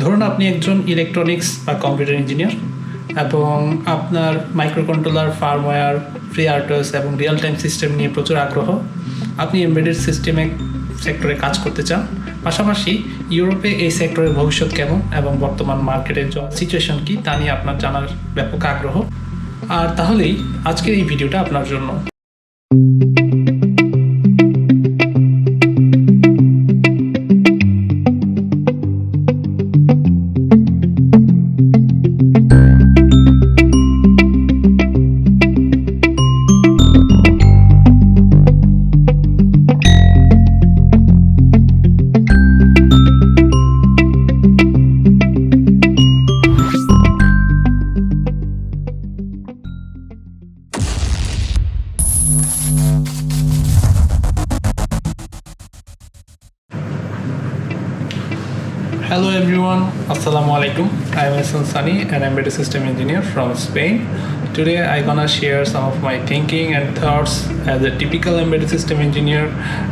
ধরুন আপনি একজন ইলেকট্রনিক্স বা কম্পিউটার ইঞ্জিনিয়ার এবং আপনার মাইক্রোকন্ট্রোলার ফার্মওয়্যার ফ্রি আর্টস এবং রিয়েল টাইম সিস্টেম নিয়ে প্রচুর আগ্রহ, আপনি এমবেডেড সিস্টেমে সেক্টরে কাজ করতে চান, পাশাপাশি ইউরোপে এই সেক্টরের ভবিষ্যৎ কেমন এবং বর্তমান মার্কেটের সিচুয়েশন কি তা নিয়ে আপনার জানার ব্যাপক আগ্রহ। আর তাহলেই আজকের এই ভিডিওটা আপনার জন্য। Hassan Sani, an embedded system engineer from Spain. Today I gonna share some of my thinking and thoughts as a typical embedded system engineer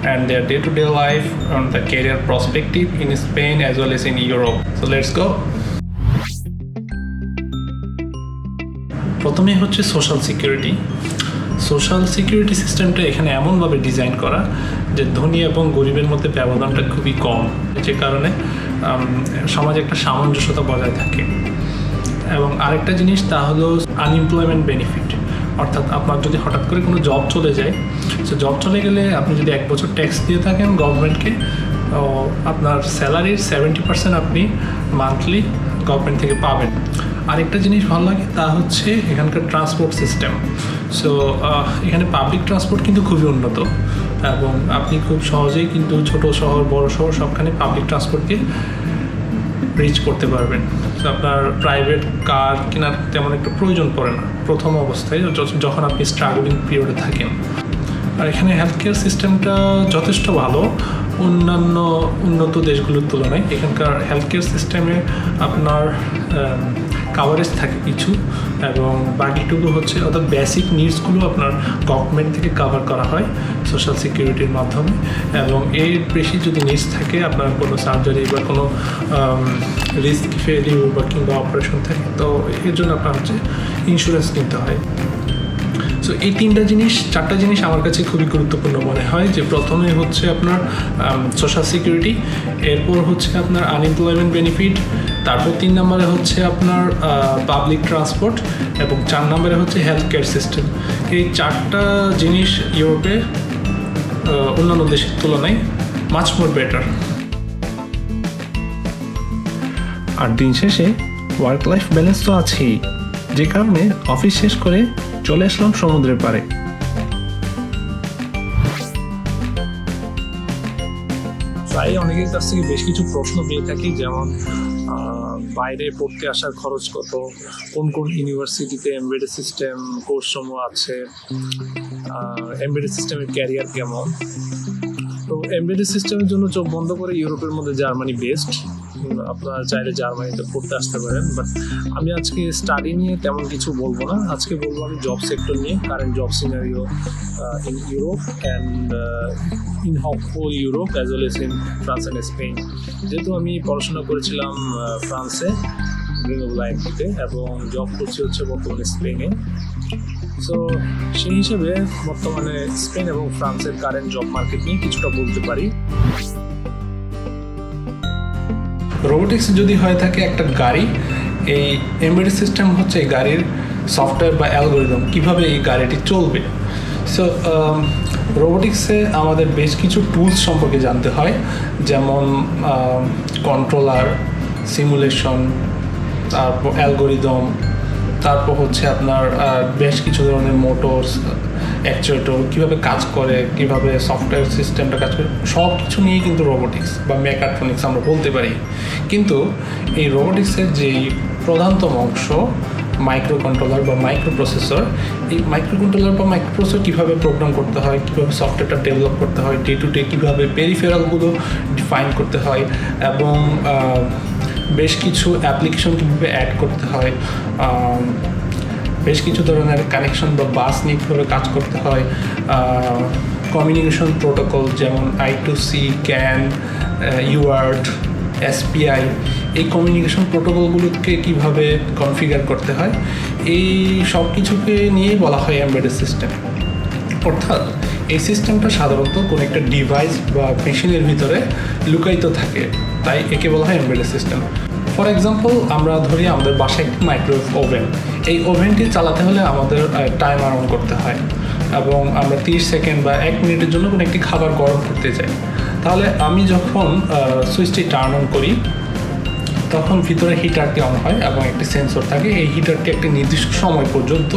and their day-to-day life on the career perspective in Spain as well as in Europe. So let's go. প্রথমে হচ্ছে social security social security সিস্টেমটা এখানে এমনভাবে design করা যে ধনী এবং গরিবের মধ্যে ব্যবধানটা খুবই কম যে কারণে সমাজে একটা সামঞ্জস্যতা বজায় থাকে এবং আরেকটা জিনিস, তা হলো আনএমপ্লয়মেন্ট বেনিফিট অর্থাৎ আপনার যদি হঠাৎ করে কোনো জব চলে যায়, সো জব চলে গেলে আপনি যদি এক বছর ট্যাক্স দিয়ে থাকেন গভর্নমেন্টকে আপনার স্যালারির সেভেন্টি পার্সেন্ট আপনি মান্থলি গভর্নমেন্ট থেকে পাবেন। আরেকটা জিনিস ভালো লাগে, তা হচ্ছে এখানকার ট্রান্সপোর্ট সিস্টেম সো এখানে পাবলিক ট্রান্সপোর্ট কিন্তু খুবই উন্নত, এবং আপনি খুব সহজেই কিন্তু ছোট শহর, বড় শহর সবখানে পাবলিক ট্রান্সপোর্টকে রিচ করতে পারবেন। তো আপনার প্রাইভেট কার কেনার তেমন একটু প্রয়োজন পড়ে না। প্রথম অবস্থায় যখন আপনি স্ট্রাগলিং পিরিয়ডে থাকেন। আর এখানে হেলথ কেয়ার সিস্টেমটা যথেষ্ট ভালো। অন্যান্য উন্নত দেশগুলোর তুলনায় এখানকার হেলথ কেয়ার সিস্টেমে আপনার কাভারেজ থাকে কিছু এবং বাকিটুকু হচ্ছে অর্থাৎ বেসিক নিডসগুলো আপনার গভর্নমেন্ট থেকে কাভার করা হয় সোশ্যাল সিকিউরিটির মাধ্যমে এবং এর বেশি যদি নিডস থাকে, আপনার কোনো সার্জারি বা কোনো রিস্ক ফেলিউর বা কিংবা অপারেশন থাকে, তো এর জন্য আপনার হচ্ছে ইন্স্যুরেন্স নিতে হয়। সো এই তিনটা জিনিস, চারটা জিনিস আমার কাছে খুবই গুরুত্বপূর্ণ মনে হয় যে প্রথমে হচ্ছে আপনার সোশ্যাল সিকিউরিটি এরপর হচ্ছে আপনার আনএমপ্লয়মেন্ট বেনিফিট তারপর তিন নম্বরে হচ্ছে আপনার পাবলিক ট্রান্সপোর্ট এবং চার নম্বরে হচ্ছে হেলথ কেয়ার সিস্টেম এই চারটা জিনিস ইউরোপে অন্যান্য দেশের তুলনায় মাছ মোর বেটার আর দিন শেষে ওয়ার্ক লাইফ ব্যালেন্স তো আছেই, যে কারণে অফিস শেষ করে চলে আসলাম সমুদ্রের পাড়ে। প্রায় অনেকের কাছ থেকে বেশ কিছু প্রশ্ন পেয়ে থাকি, যেমন বাইরে পড়তে আসার খরচ কত? কোন কোন ইউনিভার্সিটিতে এমবেডেড সিস্টেম কোর্স সমূহ আছে এমবেডেড সিস্টেমের ক্যারিয়ার কেমন? তো এমবেডেড সিস্টেমের জন্য চোখ বন্ধ করে ইউরোপের মধ্যে জার্মানি বেস্ট আপনারা চাইলে জার্মানিতে পড়তে আসতে পারেন বাট আমি আজকে স্টাডি নিয়ে তেমন কিছু বলব না। আজকে বলব আমি জব সেক্টর নিয়ে current job scenario in Europe and in whole Europe as well as in France and Spain যেহেতু আমি পড়াশোনা করেছিলাম ফ্রান্সে আইনটিতে এবং জব করছি হচ্ছে বর্তমানে স্পেনে সো সেই হিসেবে বর্তমানে স্পেন এবং ফ্রান্সের কারেন্ট জব মার্কেট নিয়ে কিছুটা বলতে পারি। রোবোটিক্স যদি হয়ে থাকে একটা গাড়ি, এই এমবেডেড সিস্টেম হচ্ছে এই গাড়ির সফটওয়্যার বা অ্যালগোরিদম কীভাবে এই গাড়িটি চলবে? সো রোবোটিক্সে আমাদের বেশ কিছু টুলস সম্পর্কে জানতে হয়, যেমন কন্ট্রোলার সিমুলেশন তারপর অ্যালগোরিদম তারপর হচ্ছে আপনার বেশ কিছু ধরনের মোটরস অ্যাকচুয়েটর কীভাবে কাজ করে, কীভাবে সফটওয়্যার সিস্টেমটা কাজ করে সব কিছু নিয়েই কিন্তু রোবোটিক্স বা মেকাট্রনিক্স আমরা বলতে পারি। কিন্তু এই রোবোটিক্সের যেই প্রধানতম অংশ মাইক্রো কন্ট্রোলার বা মাইক্রো প্রসেসর এই মাইক্রো কন্ট্রোলার বা মাইক্রো প্রসেসর কীভাবে প্রোগ্রাম করতে হয়, কীভাবে সফটওয়্যারটা ডেভেলপ করতে হয় ডে টু ডে কীভাবে পেরিফেরালগুলো ডিফাইন করতে হয়, এবং বেশ কিছু অ্যাপ্লিকেশন কীভাবে অ্যাড করতে হয় বেশ কিছু ধরনের কানেকশন বা বাস নিয়ে কীভাবে কাজ করতে হয় কমিউনিকেশন প্রোটোকল যেমন I two C CAN UART SPI এই কমিউনিকেশন প্রোটোকলগুলোকে কীভাবে কনফিগার করতে হয়, এই সব কিছুকে নিয়েই বলা হয় এমবেডেড সিস্টেম অর্থাৎ এই সিস্টেমটা সাধারণত কোনো একটা ডিভাইস বা মেশিনের ভিতরে লুকায়িত থাকে, তাই একে বলা হয় এমবেডেড সিস্টেম ফর এক্সাম্পল আমরা ধরি আমাদের বাসায় একটি মাইক্রোওয়েভ ওভেন এই ওভেনটি চালাতে হলে আমাদের টাইমার অন করতে হয় এবং আমরা তিরিশ সেকেন্ড বা এক মিনিটের জন্য কোনো একটি খাবার গরম করতে চাই। তাহলে আমি যখন সুইচটি টার্ন অন করি, তখন ভিতরে হিটারটি অন হয় এবং একটি সেন্সর থাকে। এই হিটারটি একটি নির্দিষ্ট সময় পর্যন্ত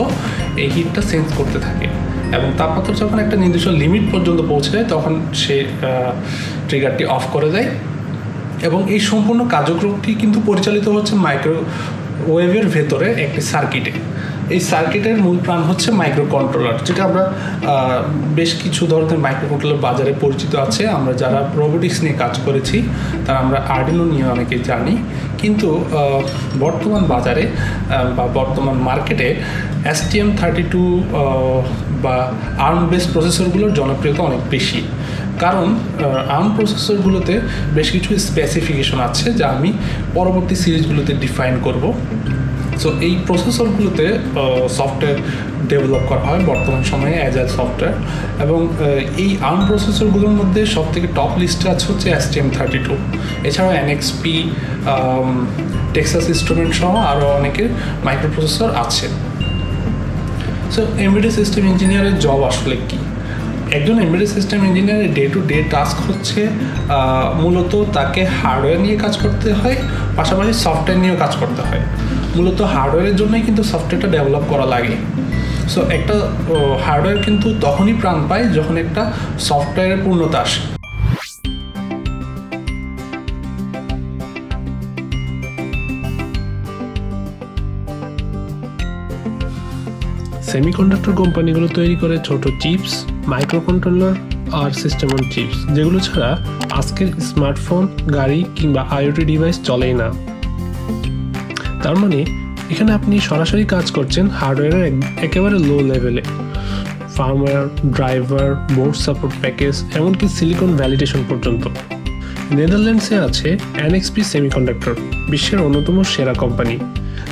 এই হিটটা সেন্স করতে থাকে এবং তাপমাত্রা যখন একটা নির্দিষ্ট লিমিট পর্যন্ত পৌঁছে যায়, তখন সে ট্রিগারটি অফ করে দেয়। এবং এই সম্পূর্ণ কার্যক্রমটি কিন্তু পরিচালিত হচ্ছে মাইক্রোওয়েভের ভেতরে একটি সার্কিটে। এই সার্কিটের মূল প্রাণ হচ্ছে মাইক্রো কন্ট্রোলার যেটা আমরা বেশ কিছু ধরনের মাইক্রো কন্ট্রোলার বাজারে পরিচিত আছে। আমরা যারা রোবোটিক্স নিয়ে কাজ করেছি, তারা আমরা আর্ডিনো নিয়ে অনেকে জানি। কিন্তু বর্তমান বাজারে বা বর্তমান মার্কেটে এসটিএম থার্টি টু বা আর্ম বেস প্রসেসরগুলোর জনপ্রিয়তা অনেক বেশি। কারণ আর্ম প্রসেসরগুলোতে বেশ কিছু স্পেসিফিকেশন আছে যা আমি পরবর্তী সিরিজগুলোতে ডিফাইন করব। সো এই প্রসেসরগুলোতে সফটওয়্যার ডেভেলপ করা হয় বর্তমান সময়ে অ্যাজ অ্যাজাইল সফটওয়্যার এবং এই আর্ম প্রসেসরগুলোর মধ্যে সব থেকে টপ লিস্টে আছে হচ্ছে S T M thirty two এছাড়াও এনএক্সপি টেক্সাস ইনস্ট্রুমেন্ট সহ আরও অনেকের মাইক্রো প্রসেসর আছে। সো এমবিডি সিস্টেম ইঞ্জিনিয়ারের জব আসলে কি? একজন এমবিডি সিস্টেম ইঞ্জিনিয়ারের ডে টু ডে টাস্ক হচ্ছে মূলত তাকে হার্ডওয়্যার নিয়ে কাজ করতে হয়, পাশাপাশি সফটওয়্যার নিয়েও কাজ করতে হয়। মূলত হার্ডওয়্যারের জন্যই কিন্তু সফটওয়্যারটা ডেভেলপ করা লাগে। সো একটা হার্ডওয়্যার কিন্তু তখনই প্রাণ পায় যখন একটা সফটওয়্যারের পূর্ণতা আসে। সেমিকন্ডাক্টর কোম্পানিগুলো তৈরি করে ছোট চিপস মাইক্রো কন্ট্রোলার আর সিস্টেম অন চিপস যেগুলো ছাড়া আজকের স্মার্টফোন গাড়ি কিংবা আইওটি ডিভাইস চলেই না। তার মানে এখানে আপনি সরাসরি কাজ করছেন হার্ডওয়্যারের এক- একেবারে লো লেভেলে firmware driver board support package এমনকি সিলিকন ভ্যালিডেশন পর্যন্ত। নেদারল্যান্ডসে আছে এনএক্সপি সেমিকন্ডাক্টর বিশ্বের অন্যতম সেরা কোম্পানি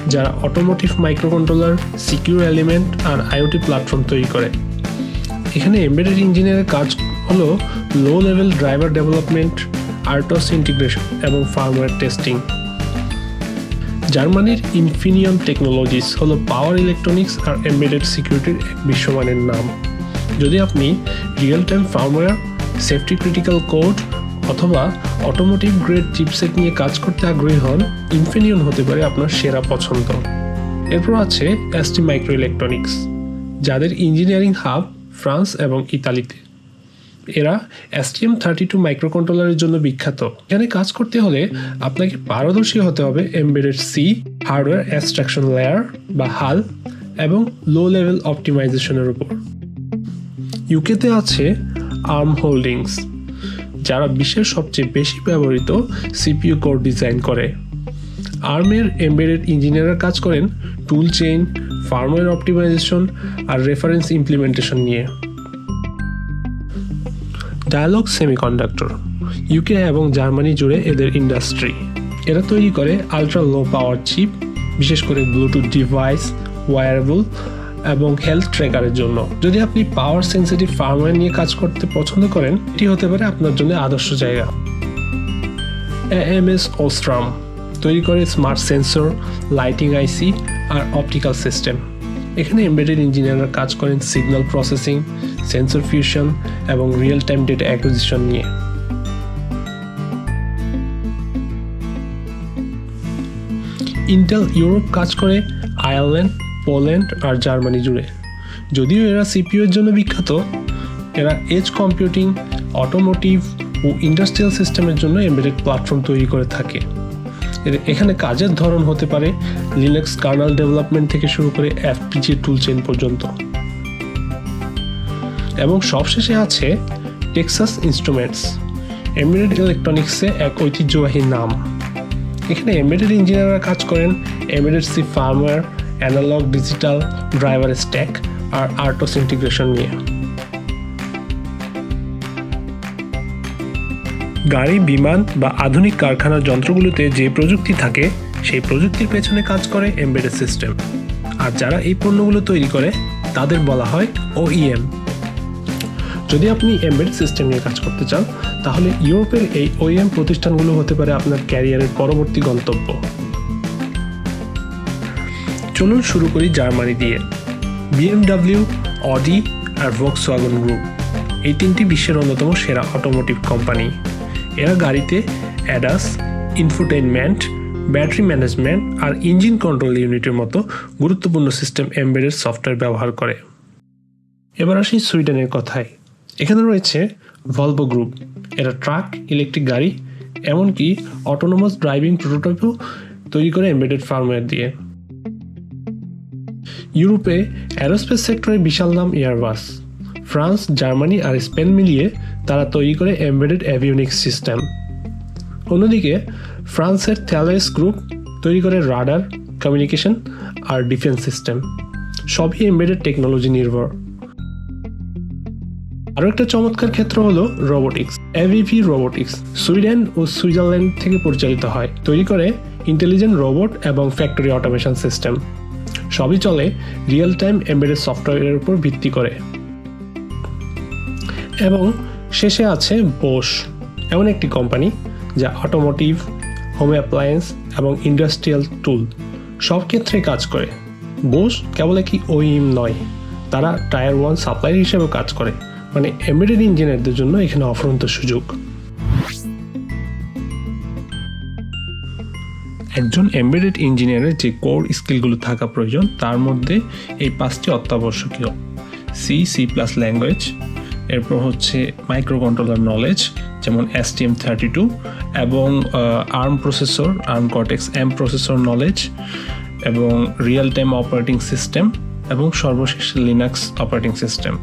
যারা অটোমোটিভ মাইক্রোকন্ট্রোলার সিকিউর এলিমেন্ট আর আইওটি প্ল্যাটফর্ম তৈরি করে। এখানে এমবেডেড ইঞ্জিনিয়ারের কাজ হলো low level driver development RTOS integration এবং ফার্মওয়্যার টেস্টিং জার্মানির ইনফিনিয়ন টেকনোলজিস হলো পাওয়ার ইলেকট্রনিক্স আর এমবেডেড সিকিউরিটির এক বিশ্বমানের নাম। যদি আপনি real time firmware safety critical code অথবা অটোমোটিভ গ্রেড চিপসেট নিয়ে কাজ করতে আগ্রহী হন ইনফিনিয়ন হতে পারে আপনার সেরা পছন্দ। এরপর আছে এসটি মাইক্রো ইলেকট্রনিক্স যাদের ইঞ্জিনিয়ারিং হাব ফ্রান্স এবং ইতালিতে। এরা এসটিএম থার্টি টু মাইক্রোকন্ট্রোলারের জন্য বিখ্যাত। এখানে কাজ করতে হলে আপনাকে পারদর্শী হতে হবে embedded C hardware abstraction layer বা হাল এবং লো লেভেল অপটিমাইজেশনের উপর। ইউকেতে আছে আর্ম হোল্ডিংস যারা বিশ্বের সবচেয়ে বেশি ব্যবহৃত সিপিইউ কোড ডিজাইন করে। আর্মের এমবেডেড ইঞ্জিনিয়াররা কাজ করেন টুল চেইন ফার্মওয়্যার অপটিমাইজেশন আর রেফারেন্স ইমপ্লিমেন্টেশন নিয়ে। ডায়ালগ সেমিকন্ডাক্টর ইউকে এবং জার্মানি জুড়ে এদের ইন্ডাস্ট্রি এরা তৈরি করে আলট্রা লো পাওয়ার চিপ বিশেষ করে ব্লুটুথ ডিভাইস ওয়্যারেবল এবং হেলথ ট্র্যাকারের জন্য। যদি আপনি পাওয়ার সেন্সিটিভ ফার্মওয়্যার নিয়ে কাজ করতে পছন্দ করেন, এটি হতে পারে আপনার জন্য আদর্শ জায়গা। এএমএস ওস্ট্রাম তৈরি করে স্মার্ট সেন্সর লাইটিং আইসি আর অপটিক্যাল সিস্টেম এখানে এমবেডেড ইঞ্জিনিয়াররা কাজ করেন সিগন্যাল প্রসেসিং সেন্সর ফিউশন এবং রিয়েল টাইম ডেটা অ্যাকুইজিশন নিয়ে। ইন্টেল ইউরোপ কাজ করে আয়ারল্যান্ড পোল্যান্ড আর জার্মানি জুড়ে। যদিও এরা সিপিইউ এর জন্য বিখ্যাত, এরা এজ কম্পিউটিং অটোমোটিভ ও ইন্ডাস্ট্রিয়াল সিস্টেমের জন্য এমবেডেড প্ল্যাটফর্ম তৈরি করে থাকে। এখানে কাজের ধরন হতে পারে লিনাক্স কার্নাল ডেভেলপমেন্ট থেকে শুরু করে এফপিজি টুল চেন পর্যন্ত। এবং সবশেষে আছে টেক্সাস ইনস্ট্রুমেন্টস এমবেডেড ইলেকট্রনিক্সে এক ঐতিহ্যবাহী নাম। এখানে এমবেডেড ইঞ্জিনিয়াররা কাজ করেন embedded C firmware analog digital driver stack আর আর্টস ইন্টিগ্রেশন নিয়ে। গাড়ি, বিমান বা আধুনিক কারখানার যন্ত্রগুলোতে যে প্রযুক্তি থাকে, সেই প্রযুক্তির পেছনে কাজ করে এমবেডেড সিস্টেম আর যারা এই পণ্যগুলো তৈরি করে, তাদের বলা হয় ওইএম যদি আপনি এমবেড সিস্টেম নিয়ে কাজ করতে চান, তাহলে ইউরোপের এই ওইএম প্রতিষ্ঠানগুলো হতে পারে আপনার ক্যারিয়ারের পরবর্তী গন্তব্য। চলুন শুরু করি জার্মানি দিয়ে। বিএমডাব্লিউ অডি আর ভক্সওয়াগন গ্রুপ এই তিনটি বিশ্বের অন্যতম সেরা অটোমোটিভ কোম্পানি এরা গাড়িতে অ্যাডাস ইনফোটেইনমেন্ট ব্যাটারি ম্যানেজমেন্ট আর ইঞ্জিন কন্ট্রোল ইউনিটের মতো গুরুত্বপূর্ণ সিস্টেম এমবেডেড সফটওয়্যার ব্যবহার করে। এবার আসি সুইডেনের কথায়। এখানে রয়েছে ভলভো গ্রুপ এরা ট্রাক ইলেকট্রিক গাড়ি, এমনকি অটোনোমাস ড্রাইভিং প্রোটোটাইপও তৈরি করে এমবেডেড ফার্মওয়্যার দিয়ে। ইউরোপে অ্যারোস্পেস সেক্টরে বিশাল নাম এয়ারবাস ফ্রান্স, জার্মানি আর স্পেন মিলিয়ে তারা তৈরি করে এমবেডেড অ্যাভিওনিক্স সিস্টেম। অন্যদিকে, ফ্রান্সের থ্যালেস গ্রুপ তৈরি করে রাডার, কমিউনিকেশন আর ডিফেন্স সিস্টেম। সবই এমবেডেড টেকনোলজি নির্ভর। আরও একটা চমৎকার ক্ষেত্র হলো রোবোটিক্স, এভিভি রোবোটিক্স। সুইডেন ও সুইজারল্যান্ড থেকে পরিচালিত হয়। তৈরি করে ইন্টেলিজেন্ট রোবট এবং ফ্যাক্টরি অটোমেশন সিস্টেম। সবই চলে রিয়েল টাইম এমবেডেড সফটওয়্যারের উপর ভিত্তি করে। এবং শেষে আছে বোস এমন একটি কোম্পানি যা অটোমোটিভ হোম অ্যাপ্লায়েন্স এবং ইন্ডাস্ট্রিয়াল টুল সব ক্ষেত্রে কাজ করে। বোস কেবল একটি ওইম নয়, তারা টায়ার ওয়ান সাপ্লায়ার হিসেবে কাজ করে মানে এমবেডেড ইঞ্জিনিয়ারদের জন্য এখানে অফুরন্ত সুযোগ। একজন এমবেডেড ইঞ্জিনিয়ারের যে কোর স্কিলগুলো থাকা প্রয়োজন, তার মধ্যে এই পাঁচটি অত্যাবশ্যকীয়। সি সি প্লাস ল্যাঙ্গুয়েজ এরপর হচ্ছে মাইক্রো কন্ট্রোলার নলেজ যেমন S T M thirty two এবং ARM processor ARM Cortex M processor knowledge এবং রিয়েল টাইম অপারেটিং সিস্টেম এবং সর্বশেষ লিনাক্স অপারেটিং সিস্টেম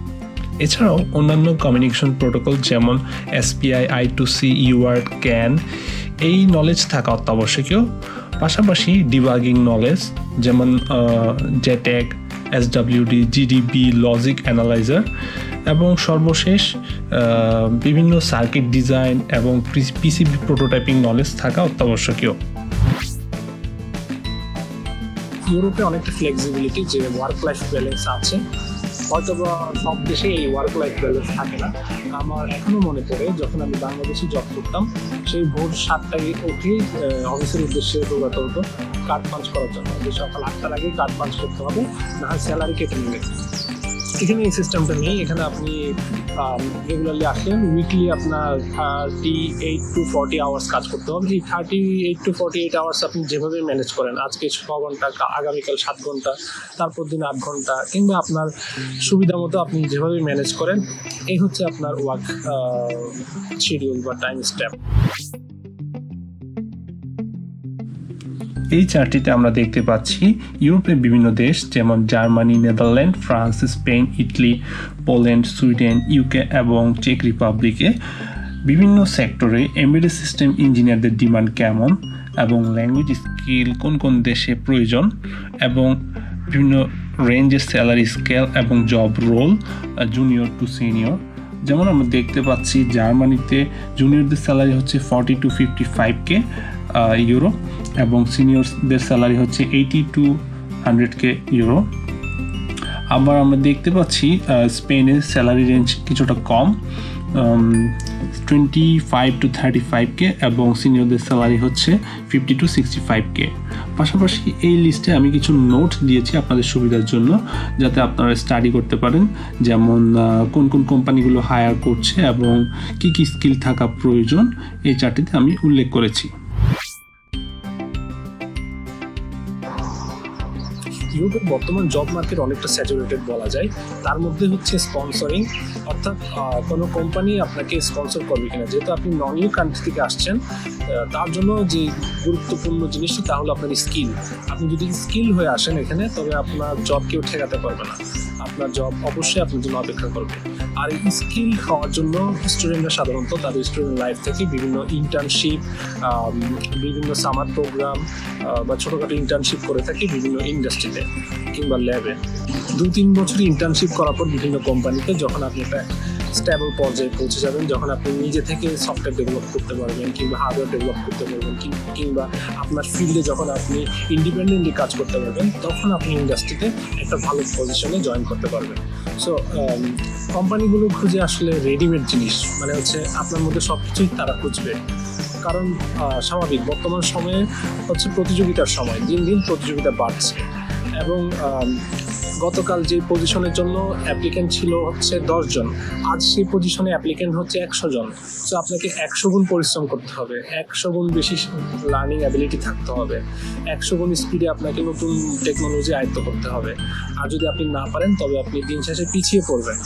এছাড়াও অন্যান্য কমিউনিকেশন প্রোটোকল যেমন SPI I two C UART CAN এই নলেজ থাকা অত্যাবশ্যকীয়। পাশাপাশি ডিবাগিং নলেজ যেমন JTAG SWD GDB logic analyser এবং সর্বশেষ বিভিন্ন সার্কিট ডিজাইন এবং পিসিবি প্রোটোটাইপিং নলেজ থাকা অত্যাবশ্যকীয়। ইউরোপে অনেকটা ফ্লেক্সিবিলিটি যে ওয়ার্ক লাইফ ব্যালেন্স আছে। হয়তো সব দেশে এই ওয়ার্ক লাইফ ব্যালেন্স থাকে না। আমার এখনও মনে পড়ে, যখন আমি বাংলাদেশে জব করতাম, সেই ভোর সাতটায় উঠেই অফিসের উদ্দেশ্যে দৌড়াতে হতো কার্ড পাঞ্চ করার জন্য। যে সকাল আটটার আগে কার্ড পাঞ্চ করতে হবে, না স্যালারি কেটে নেবে। এখানে এই সিস্টেমটা নেই। এখানে আপনি রেগুলারলি আসলেন উইকলি আপনার thirty eight to forty hours কাজ করতে হবে। এই thirty eight to forty eight hours আপনি যেভাবে ম্যানেজ করেন, আজকে ছ ঘণ্টা আগামীকাল সাত ঘণ্টা, তারপর দিন আট ঘণ্টা, কিংবা আপনার সুবিধা মতো আপনি যেভাবে ম্যানেজ করেন, এই হচ্ছে আপনার ওয়ার্ক শিডিউল বা টাইম স্ট্যাপ এই চারটিতে আমরা দেখতে পাচ্ছি ইউরোপের বিভিন্ন দেশ, যেমন Germany, Netherland, France, Spain, Italy, Poland, Sweden, UK এবং চেক রিপাবলিকে। বিভিন্ন সেক্টরে এমবেডেড সিস্টেম ইঞ্জিনিয়ারদের ডিমান্ড কেমন এবং ল্যাঙ্গুয়েজ স্কিল কোন কোন দেশে প্রয়োজন এবং বিভিন্ন রেঞ্জের স্যালারি স্কেল এবং job role junior to senior যেমন আমরা দেখতে পাচ্ছি, জার্মানিতে জুনিয়রদের স্যালারি হচ্ছে forty to fifty five K euro এবং সিনিয়রদের স্যালারি হচ্ছে eighty to hundred K euro. আবার আমরা দেখতে পাচ্ছি স্পেনের স্যালারি রেঞ্জ কিছুটা কম twenty five to thirty five K এবং সিনিয়রদের স্যালারি হচ্ছে fifty to sixty five K. পাশাপাশি এই লিস্টে আমি কিছু নোট দিয়েছি আপনাদের সুবিধার জন্য, যাতে আপনারা স্টাডি করতে পারেন, যেমন কোন কোন কোম্পানিগুলো হায়ার করছে এবং কি কি স্কিল থাকা প্রয়োজন, এই চারটিতে আমি উল্লেখ করেছি। ইউরোপের বর্তমান জব মার্কেট অনেকটা স্যাচুরেটেড বলা যায়। তার মধ্যে হচ্ছে স্পন্সরিং অর্থাৎ কোনো কোম্পানি আপনাকে স্পন্সর করবে কিনা। যেহেতু আপনি নন ইউ কান্ট্রি থেকে আসছেন তার জন্য যে গুরুত্বপূর্ণ জিনিসটি, তা হলো আপনার স্কিল আপনি যদি স্কিল হয়ে আসেন এখানে, তবে আপনার জব কেউ ঠেকাতে পারবে না। আপনার জব অবশ্যই আপনার জন্য অপেক্ষা করবে। আর এই স্কিল হওয়ার জন্য স্টুডেন্টরা সাধারণত তাদের স্টুডেন্ট লাইফ থেকে বিভিন্ন ইন্টার্নশিপ বিভিন্ন সামার প্রোগ্রাম বা ছোটোখাটো ইন্টার্নশিপ করে থাকে বিভিন্ন ইন্ডাস্ট্রিতে কিংবা ল্যাবে দু তিন বছর ইন্টার্নশিপ করার পর বিভিন্ন কোম্পানিতে যখন আপনি একটা স্টেবল পর্যায়ে পৌঁছে যাবেন যখন আপনি নিজে থেকে সফটওয়্যার ডেভেলপ করতে পারবেন কিংবা হার্ডওয়্যার ডেভেলপ করতে পারবেন কিংবা আপনার ফিল্ডে যখন আপনি ইন্ডিপেন্ডেন্টলি কাজ করতে পারবেন, তখন আপনি ইন্ডাস্ট্রিতে একটা ভালো পজিশনে জয়েন করতে পারবেন। সো কোম্পানিগুলো খুঁজে আসলে রেডিমেড জিনিস মানে হচ্ছে আপনার মধ্যে সব কিছুই তারা খুঁজবে। কারণ স্বাভাবিক, বর্তমান সময়ে হচ্ছে প্রতিযোগিতার সময়, দিন দিন প্রতিযোগিতা বাড়ছে। এবং গতকাল যে পজিশনের জন্য অ্যাপ্লিকেন্ট ছিল হচ্ছে দশজন আজ সেই পজিশনে অ্যাপ্লিকেন্ট হচ্ছে একশো জন। তো আপনাকে একশো গুণ পরিশ্রম করতে হবে। একশো গুণ বেশি লার্নিং অ্যাবিলিটি থাকতে হবে। একশো গুণ স্পিডে আপনাকে নতুন টেকনোলজি আয়ত্ত করতে হবে। আর যদি আপনি না পারেন, তবে আপনি দিন শেষে পিছিয়ে পড়বেন।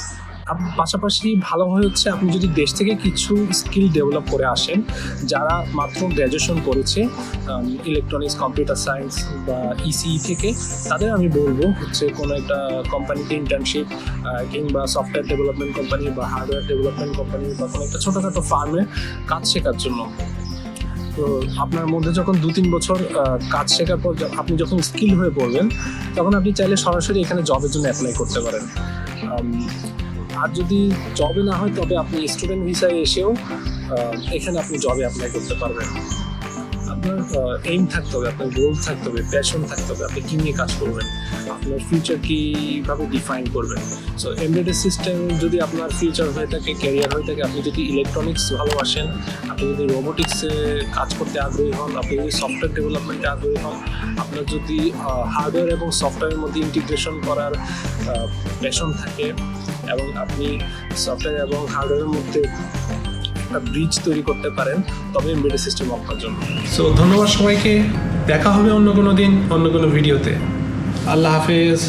পাশাপাশি ভালো হয় হচ্ছে আপনি যদি দেশ থেকে কিছু স্কিল ডেভেলপ করে আসেন, যারা মাত্র গ্র্যাজুয়েশন করেছে ইলেকট্রনিক্স কম্পিউটার সায়েন্স বা ইসিই থেকে, তাদের আমি বলব হচ্ছে কোনো একটা কোম্পানিতে ইন্টার্নশিপ কিংবা সফটওয়্যার ডেভেলপমেন্ট কোম্পানি বা হার্ডওয়্যার ডেভেলপমেন্ট কোম্পানি বা কোনো একটা ছোটোখাটো ফার্মে কাজ শেখার জন্য। তো আপনার মধ্যে যখন দু তিন বছর কাজ শেখার পর আপনি যখন স্কিল হয়ে পড়বেন, তখন আপনি চাইলে সরাসরি এখানে জবের জন্য অ্যাপ্লাই করতে পারেন। আর যদি জবে না হয়, তবে আপনি স্টুডেন্ট ভিসায় এসেও এখানে আপনি জবে অ্যাপ্লাই করতে পারবেন। আপনার এইম থাকতে হবে, আপনার গোল থাকতে হবে প্যাশন থাকতে হবে, আপনি কী নিয়ে কাজ করবেন, আপনার ফিউচার কীভাবে ডিফাইন করবেন। সো এমবেডেড সিস্টেম যদি আপনার ফিউচার হয়ে থাকে ক্যারিয়ার হয়ে থাকে, আপনি যদি ইলেকট্রনিক্স ভালোবাসেন, আপনি যদি রোবোটিক্সে কাজ করতে আগ্রহী হন, আপনি যদি সফটওয়্যার ডেভেলপমেন্টে আগ্রহী হন, আপনার যদি হার্ডওয়্যার এবং সফটওয়্যারের মধ্যে ইন্টিগ্রেশন করার প্যাশন থাকে এবং আপনি সফটওয়্যার এবং হার্ডওয়্যারের মধ্যে একটা ব্রিজ তৈরি করতে পারেন, তবে এমবেডেড সিস্টেম আপনার জন্য। সো ধন্যবাদ সবাইকে। দেখা হবে অন্য কোনো দিন, অন্য কোনো ভিডিওতে আল্লাহ হাফেজ।